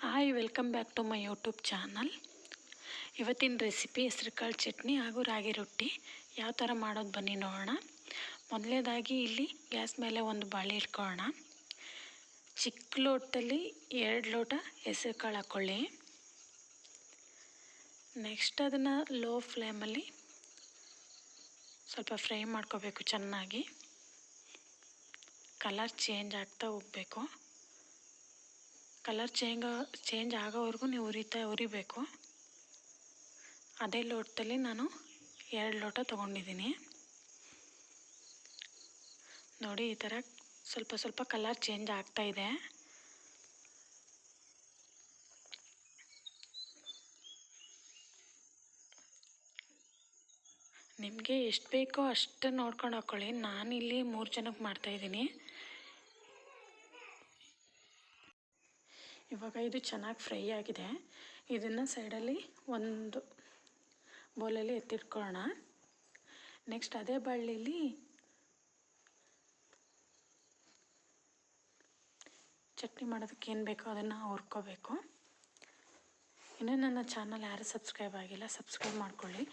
Hi welcome back to my YouTube channel ಇವತ್ತಿನ recipe ಹೆಸ್ರುಕಾಳು ಚಟ್ನಿ ಹಾಗೂ ರಾಗಿ ರೊಟ್ಟಿ. ಯಾವ ಥರ ಮಾಡೋದು ಬನ್ನಿ ನೋಡೋಣ. ಮೊದಲನೇದಾಗಿ ಇಲ್ಲಿ ಗ್ಯಾಸ್ ಮೇಲೆ ಒಂದು ಬಾಳೆ ಇಟ್ಕೊಳ್ಳೋಣ. ಚಿಕ್ಕ ಲೋಟದಲ್ಲಿ ಎರಡು ಲೋಟ ಹೆಸರು ಕಾಳು ಹಾಕ್ಕೊಳ್ಳಿ ನೆಕ್ಸ್ಟ್ ಅದನ್ನು ಲೋ ಫ್ಲೇಮಲ್ಲಿ ಸ್ವಲ್ಪ ಫ್ರೈ ಮಾಡ್ಕೋಬೇಕು ಚೆನ್ನಾಗಿ. ಕಲರ್ ಚೇಂಜ್ ಆಗ್ತಾ ಹೋಗಬೇಕು. ಕಲರ್ ಚೇಂಜ್ ಚೇಂಜ್ ಆಗೋವರೆಗೂ ನೀವು ಉರಿತಾ, ಉರಿಬೇಕು. ಅದೇ ಲೋಟದಲ್ಲಿ ನಾನು ಎರಡು ಲೋಟ ತೊಗೊಂಡಿದ್ದೀನಿ. ನೋಡಿ, ಈ ಥರ ಸ್ವಲ್ಪ ಸ್ವಲ್ಪ ಕಲರ್ ಚೇಂಜ್ ಆಗ್ತಾ ಇದೆ. ನಿಮಗೆ ಎಷ್ಟು ಬೇಕೋ ಅಷ್ಟು ನೋಡ್ಕೊಂಡು ಹಾಕ್ಕೊಳ್ಳಿ ನಾನಿಲ್ಲಿ ಮೂರು ಜನಕ್ಕೆ ಮಾಡ್ತಾಯಿದ್ದೀನಿ ಇವಾಗ ಇದು ಚೆನ್ನಾಗಿ ಫ್ರೈ ಆಗಿದೆ. ಇದನ್ನು ಸೈಡಲ್ಲಿ ಒಂದು ಬೌಲಲ್ಲಿ ಎತ್ತಿಟ್ಕೊಳ್ಳೋಣ ನೆಕ್ಸ್ಟ್ ಅದೇ ಬಳ್ಳಿಲಿ ಚಟ್ನಿ ಮಾಡೋದಕ್ಕೆ ಏನು ಬೇಕೋ ಅದನ್ನು ಹುರ್ಕೋಬೇಕು. ಇನ್ನೂ ನನ್ನ ಚಾನಲ್ ಯಾರು ಸಬ್ಸ್ಕ್ರೈಬ್ ಆಗಿಲ್ಲ ಸಬ್ಸ್ಕ್ರೈಬ್ ಮಾಡ್ಕೊಳ್ಳಿ.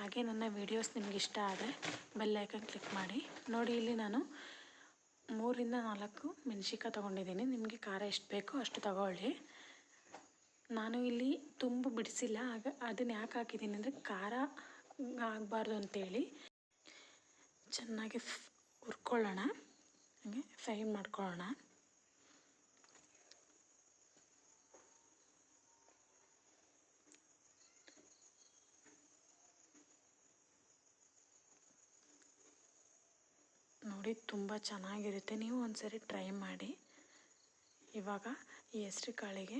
ಹಾಗೆ ನನ್ನ ವೀಡಿಯೋಸ್ ನಿಮ್ಗೆ ಇಷ್ಟ ಆದರೆ ಬೆಲ್ಲೈಕನ್ ಕ್ಲಿಕ್ ಮಾಡಿ. ನೋಡಿ, ಇಲ್ಲಿ ನಾನು ಮೂರಿಂದ ನಾಲ್ಕು ಮೆಣಸಿನ್ಕಾಯಿ ತೊಗೊಂಡಿದ್ದೀನಿ. ನಿಮಗೆ ಖಾರ ಎಷ್ಟು ಬೇಕೋ ಅಷ್ಟು ತಗೊಳ್ಳಿ. ನಾನು ಇಲ್ಲಿ ತುಂಬ ಬಿಡಿಸಿಲ್ಲ, ಆಗ ಅದನ್ನು ಯಾಕೆ ಹಾಕಿದ್ದೀನಿ ಅಂದರೆ ಖಾರ ಆಗಬಾರ್ದು ಅಂತೇಳಿ. ಚೆನ್ನಾಗಿ ಹುರ್ಕೊಳ್ಳೋಣ ಹಾಗೆ ಫ್ರೈ ಮಾಡ್ಕೊಳ್ಳೋಣ. ನೋಡಿ, ತುಂಬ ಚೆನ್ನಾಗಿರುತ್ತೆ. ನೀವು ಒಂದ್ಸರಿ ಟ್ರೈ ಮಾಡಿ. ಇವಾಗ ಈ ಹೆಸ್ರು ಕಾಳಿಗೆ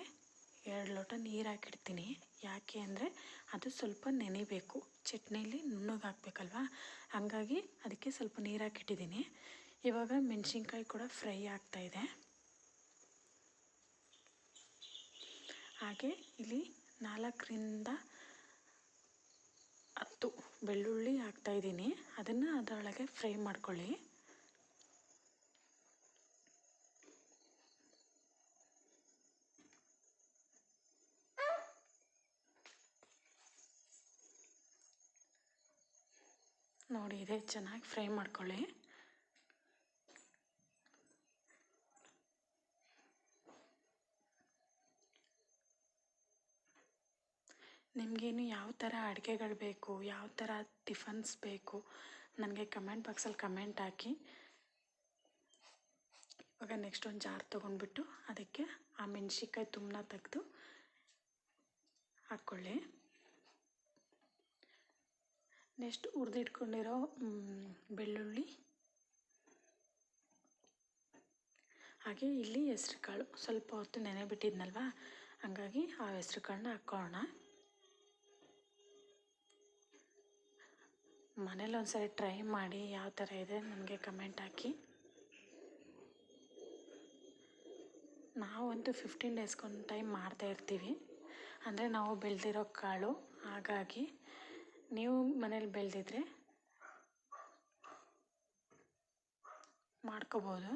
ಎರಡು ಲೋಟ ನೀರು ಹಾಕಿಡ್ತೀನಿ. ಯಾಕೆ ಅಂದರೆ ಅದು ಸ್ವಲ್ಪ ನೆನೆಬೇಕು. ಚಟ್ನಿಲಿ ನುಣ್ಣಗೆ ಹಾಕ್ಬೇಕಲ್ವ? ಹಾಗಾಗಿ ಅದಕ್ಕೆ ಸ್ವಲ್ಪ ನೀರು ಹಾಕಿಟ್ಟಿದ್ದೀನಿ. ಇವಾಗ ಮೆಣಸಿನ್ಕಾಯಿ ಕೂಡ ಫ್ರೈ ಆಗ್ತಾಯಿದೆ ಹಾಗೆ ಇಲ್ಲಿ ನಾಲ್ಕರಿಂದ ಹತ್ತು ಬೆಳ್ಳುಳ್ಳಿ ಹಾಕ್ತಾಯಿದ್ದೀನಿ ಅದನ್ನು ಅದರೊಳಗೆ ಫ್ರೈ ಮಾಡ್ಕೊಳ್ಳಿ. ನೋಡಿ, ಇದೆ. ಚೆನ್ನಾಗಿ ಫ್ರೈ ಮಾಡ್ಕೊಳ್ಳಿ. ನಿಮಗೇನು ಯಾವ ಥರ ಅಡುಗೆಗಳು ಬೇಕು, ಯಾವ ಥರ ಟಿಫನ್ಸ್ ಬೇಕು, ನನಗೆ ಕಮೆಂಟ್ ಬಾಕ್ಸಲ್ಲಿ ಕಮೆಂಟ್ ಹಾಕಿ. ಇವಾಗ ನೆಕ್ಸ್ಟ್ ಒಂದು ಜಾರ್ ತೊಗೊಂಡ್ಬಿಟ್ಟು ಅದಕ್ಕೆ ಆ ಮೆಣಸಿನ್ಕಾಯಿ ತುಂಬನ ತೆಗೆದು ಹಾಕ್ಕೊಳ್ಳಿ. ನೆಕ್ಸ್ಟ್ ಹುರಿದಿಟ್ಕೊಂಡಿರೋ ಬೆಳ್ಳುಳ್ಳಿ. ಹಾಗೆ ಇಲ್ಲಿ ಹೆಸ್ರು ಕಾಳು ಸ್ವಲ್ಪ ಹೊತ್ತು ನೆನೆ ಬಿಟ್ಟಿದ್ನಲ್ವ ಹಾಗಾಗಿ ಆ ಹೆಸ್ರು ಕಾಳನ್ನ ಹಾಕ್ಕೊಳ್ಳೋಣ ಮನೇಲಿ ಒಂದ್ಸರಿ ಟ್ರೈ ಮಾಡಿ ಯಾವ ಥರ ಇದೆ ನನಗೆ ಕಮೆಂಟ್ ಹಾಕಿ. ನಾವಂತೂ ಫಿಫ್ಟೀನ್ ಡೇಸ್ಗೊಂದು ಟೈಮ್ ಮಾಡ್ತಾ ಇರ್ತೀವಿ. ಅಂದರೆ ನಾವು ಬೆಳೆದಿರೋ ಕಾಳು, ಹಾಗಾಗಿ ನೀವು ಮನೇಲಿ ಬೆಳೆದಿದ್ರೆ ಮಾಡ್ಕೋಬೋದು.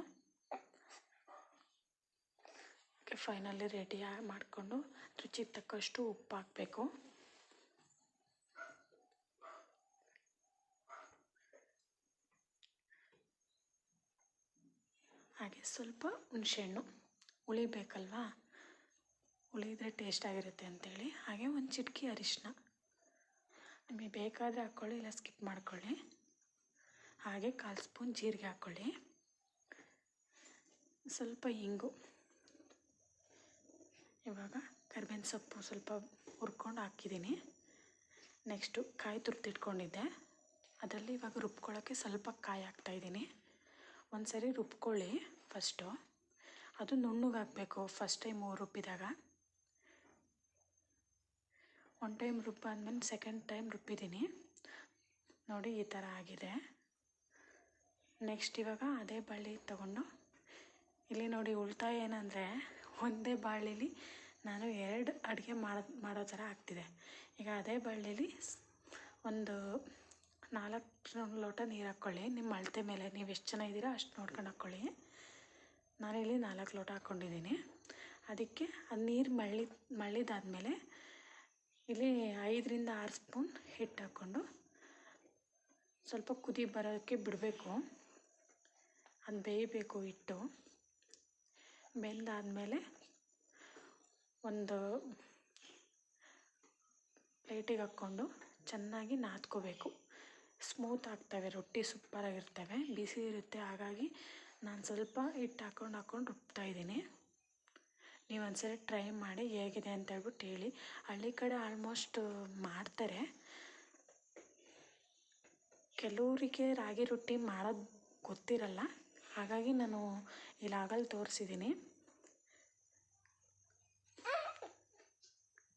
ಓಕೆ ಫೈನಲಿ ರೆಡಿ ಮಾಡಿಕೊಂಡು ರುಚಿಗೆ ತಕ್ಕಷ್ಟು ಉಪ್ಪು ಹಾಕಬೇಕು. ಹಾಗೆ ಸ್ವಲ್ಪ ಹುಣಸೆಹಣ್ಣು ಉಳಿಬೇಕಲ್ವಾ ಉಳಿದ್ರೆ ಟೇಸ್ಟ್ ಆಗಿರುತ್ತೆ ಅಂತೇಳಿ. ಹಾಗೆ ಒಂದು ಚಿಟಕಿ ಅರಿಶಿನ ನಿಮಗೆ ಬೇಕಾದರೆ ಹಾಕ್ಕೊಳ್ಳಿ ಇಲ್ಲ ಸ್ಕಿಪ್ ಮಾಡ್ಕೊಳ್ಳಿ. ಹಾಗೆ ಕಾಲು ಸ್ಪೂನ್ ಜೀರಿಗೆ ಹಾಕ್ಕೊಳ್ಳಿ ಸ್ವಲ್ಪ ಇಂಗು. ಇವಾಗ ಕರ್ಬೇವಿನ ಸೊಪ್ಪು ಸ್ವಲ್ಪ ಹುರ್ಕೊಂಡು ಹಾಕಿದ್ದೀನಿ. ನೆಕ್ಸ್ಟು ಕಾಯಿ ತುರ್ತಿಟ್ಕೊಂಡಿದ್ದೆ ಅದರಲ್ಲಿ ಇವಾಗ ರುಬ್ಕೊಳ್ಳೋಕ್ಕೆ ಸ್ವಲ್ಪ ಕಾಯಿ ಹಾಕ್ತಾಯಿದ್ದೀನಿ ಒಂದು ಸರಿ ರುಬ್ಕೊಳ್ಳಿ ಫಸ್ಟು. ಅದು ನುಣ್ಣಗೆ ಹಾಕಬೇಕು ಫಸ್ಟ್ ಟೈಮ್ ರುಬ್ಬಿದಾಗ. ಒನ್ ಟೈಮ್ ರುಬ್ಬಾದ್ಮೇಲೆ ಸೆಕೆಂಡ್ ಟೈಮ್ ರುಬ್ಬಿದ್ದೀನಿ. ನೋಡಿ ಈ ಥರ ಆಗಿದೆ. ನೆಕ್ಸ್ಟ್ ಇವಾಗ ಅದೇ ಬಳ್ಳಿ ತಗೊಂಡು ಇಲ್ಲಿ ನೋಡಿ ಉಳಿತಾಯ ಏನಂದರೆ ಒಂದೇ ಬಾಳೀಲಿ ನಾನು ಎರಡು ಅಡುಗೆ ಮಾಡೋ ಮಾಡೋ ಥರ ಆಗ್ತಿದೆ. ಈಗ ಅದೇ ಬಳ್ಳಿಲಿ ಒಂದು ನಾಲ್ಕು ಲೋಟ ನೀರು ಹಾಕ್ಕೊಳ್ಳಿ ನಿಮ್ಮ ಅಳತೆ ಮೇಲೆ ನೀವು ಎಷ್ಟು ಜನ ಇದ್ದೀರಾ ಅಷ್ಟು ನೋಡ್ಕೊಂಡು ಹಾಕ್ಕೊಳ್ಳಿ ನಾನಿಲ್ಲಿ ನಾಲ್ಕು ಲೋಟ ಹಾಕ್ಕೊಂಡಿದ್ದೀನಿ ಅದಕ್ಕೆ ಅದು ನೀರು ಮಳ್ಳಿ, ಮಳ್ಳಿದಾದ್ಮೇಲೆ ಇಲ್ಲಿ ಐದರಿಂದ ಆರು ಸ್ಪೂನ್ ಹಿಟ್ಟು ಹಾಕ್ಕೊಂಡು ಸ್ವಲ್ಪ ಕುದಿ ಬರೋಕ್ಕೆ ಬಿಡಬೇಕು. ಅದು ಬೇಯಬೇಕು ಹಿಟ್ಟು. ಬೆಂದಾದಮೇಲೆ ಒಂದು ಪ್ಲೇಟಿಗೆ ಹಾಕ್ಕೊಂಡು ಚೆನ್ನಾಗಿ ನಾದ್ಕೋಬೇಕು. ಸ್ಮೂತ್ ಆಗ್ತವೆ, ರೊಟ್ಟಿ ಸೂಪರಾಗಿರ್ತವೆ, ಬಿಸಿ ಇರುತ್ತೆ. ಹಾಗಾಗಿ ನಾನು ಸ್ವಲ್ಪ ಹಿಟ್ಟು ಹಾಕ್ಕೊಂಡು ಹಾಕ್ಕೊಂಡು ರುಬ್ತಾ ಇದ್ದೀನಿ. ನೀವು ಒಂದ್ಸರಿ ಟ್ರೈ ಮಾಡಿ ಹೇಗಿದೆ ಅಂತ ಹೇಳ್ಬಿಟ್ಟು ಹೇಳಿ. ಹಳ್ಳಿ ಕಡೆ ಆಲ್ಮೋಸ್ಟ್ ಮಾಡ್ತಾರೆ. ಕೆಲವರಿಗೆ ರಾಗಿ ರೊಟ್ಟಿ ಮಾಡೋದು ಗೊತ್ತಿರಲ್ಲ. ಹಾಗಾಗಿ ನಾನು ಇಲ್ಲಾಗಲ್ಲಿ ತೋರಿಸಿದ್ದೀನಿ.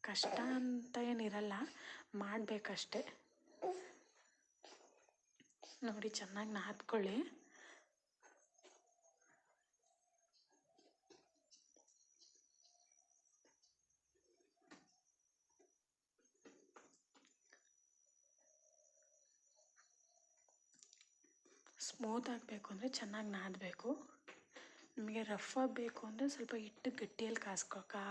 ಕಷ್ಟ ಅಂತ ಏನಿರಲ್ಲ, ಮಾಡಬೇಕಷ್ಟೆ. ನೋಡಿ, ಚೆನ್ನಾಗಿ ನಾದ್ಕೊಳ್ಳಿ. ಸ್ಮೂತ್ ಆಗಬೇಕು ಅಂದರೆ ಚೆನ್ನಾಗಿ ನಾದಬೇಕು. ನಿಮಗೆ ರಫ್ ಬೇಕು ಅಂದರೆ ಸ್ವಲ್ಪ ಹಿಟ್ಟು ಗಟ್ಟಿಯಲ್ಲಿ ಕಾಸ್ಕೊ ಕಾ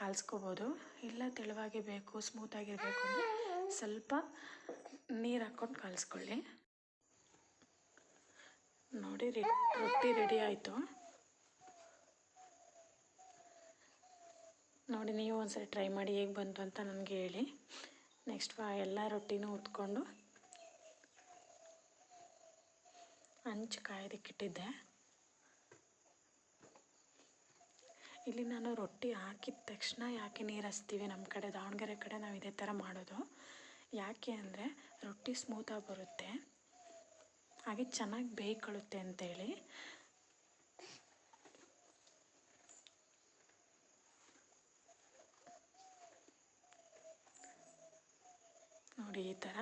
ಕಾಲ್ಸ್ಕೊಬೋದು. ಇಲ್ಲ ತೆಳುವಾಗಿ ಬೇಕು ಸ್ಮೂತಾಗಿರಬೇಕು ಅಂದರೆ ಸ್ವಲ್ಪ ನೀರು ಹಾಕ್ಕೊಂಡು ಕಾಲ್ಸ್ಕೊಳ್ಳಿ. ನೋಡಿ ರೆ ರೊಟ್ಟಿ ರೆಡಿ ಆಯಿತು. ನೋಡಿ, ನೀವು ಒಂದ್ಸರಿ ಟ್ರೈ ಮಾಡಿ ಹೇಗೆ ಬಂತು ಅಂತ ನನಗೆ ಹೇಳಿ. ನೆಕ್ಸ್ಟ್ ಎಲ್ಲ ರೊಟ್ಟಿನೂ ಉತ್ಕೊಂಡು ಹಂಚು ಕಾಯೋದಕ್ಕಿಟ್ಟಿದ್ದೆ ಇಲ್ಲಿ ನಾನು ರೊಟ್ಟಿ ಹಾಕಿದ ತಕ್ಷಣ ಯಾಕೆ ನೀರು ಹಸ್ತೀವಿ ನಮ್ಮ ಕಡೆ, ದಾವಣಗೆರೆ ಕಡೆ ನಾವು ಇದೇ ಥರ ಮಾಡೋದು. ಯಾಕೆ ಅಂದರೆ ರೊಟ್ಟಿ ಸ್ಮೂತಾಗಿ ಬರುತ್ತೆ, ಹಾಗೆ ಚೆನ್ನಾಗಿ ಬೇಯ್ಕೊಳ್ಳುತ್ತೆ ಅಂತೇಳಿ. ನೋಡಿ ಈ ಥರ.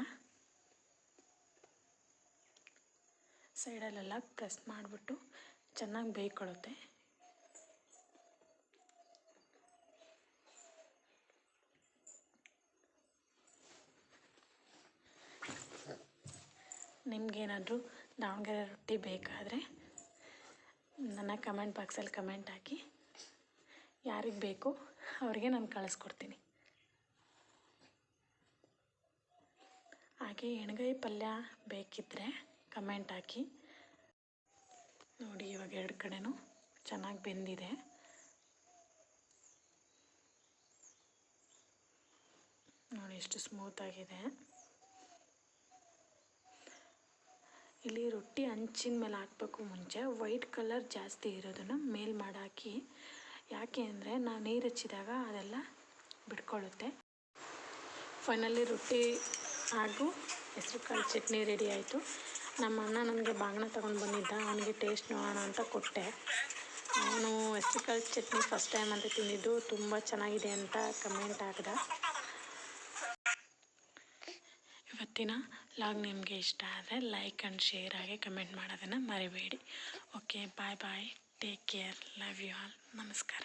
ಸೈಡಲ್ಲೆಲ್ಲ ಪ್ರೆಸ್ ಮಾಡಿಬಿಟ್ಟು ಚೆನ್ನಾಗಿ ಬೇಯ್ಕೊಳ್ಳುತ್ತೆ. ನಿಮಗೇನಾದರೂ ದಾವಣಗೆರೆ ರೊಟ್ಟಿ ಬೇಕಾದರೆ ನನ್ನ ಕಮೆಂಟ್ ಬಾಕ್ಸಲ್ಲಿ ಕಮೆಂಟ್ ಹಾಕಿ. ಯಾರಿಗೆ ಬೇಕು ಅವರಿಗೆ ನಾನು ಕಳಿಸ್ಕೊಡ್ತೀನಿ. ಹಾಗೆ ಎಣ್ಗಾಯಿ ಪಲ್ಯ ಬೇಕಿದ್ದರೆ ಕಮೆಂಟ್ ಹಾಕಿ. ನೋಡಿ ಇವಾಗ ಎರಡು ಕಡೆನೂ ಚೆನ್ನಾಗಿ ಬೆಂದಿದೆ. ನೋಡಿ ಎಷ್ಟು ಸ್ಮೂತಾಗಿದೆ ಇಲ್ಲಿ ರೊಟ್ಟಿ ಹಂಚಿನ ಮೇಲೆ ಹಾಕ್ಬೇಕು ಮುಂಚೆ. ವೈಟ್ ಕಲರ್ ಜಾಸ್ತಿ ಇರೋದನ್ನು ಮೇಲ್ ಮಾಡಾಕಿ. ಯಾಕೆ ಅಂದರೆ ನಾವು ನೀರು ಹಚ್ಚಿದಾಗ ಅದೆಲ್ಲ ಬಿಟ್ಕೊಳ್ಳುತ್ತೆ ಫೈನಲಿ ರೊಟ್ಟಿ ಹಾಗೂ ಹೆಸರು ಕಾಳು ಚಟ್ನಿ ರೆಡಿ ಆಯಿತು. ನಮ್ಮ ಅಣ್ಣ ನನಗೆ ಬಾಗಿನ ತೊಗೊಂಡು ಬಂದಿದ್ದ. ಅವನಿಗೆ ಟೇಸ್ಟ್ ನೋಡೋಣ ಅಂತ ಕೊಟ್ಟೆ. ಅವನು ಹೆಸ್ರು ಚಟ್ನಿ ಫಸ್ಟ್ ಟೈಮ್ ಅಂತ ತಿಂದಿದ್ದು. ತುಂಬ ಚೆನ್ನಾಗಿದೆ ಅಂತ ಕಮೆಂಟ್ ಹಾಕ್ದ. ಇವತ್ತಿನ ಲಾಗ್ ನಿಮಗೆ ಇಷ್ಟ ಆದರೆ ಲೈಕ್ ಆ್ಯಂಡ್ ಶೇರ್ ಆಗಿ ಕಮೆಂಟ್ ಮಾಡೋದನ್ನು ಮರಿಬೇಡಿ. Okay bye bye take care love you all ನಮಸ್ಕಾರ.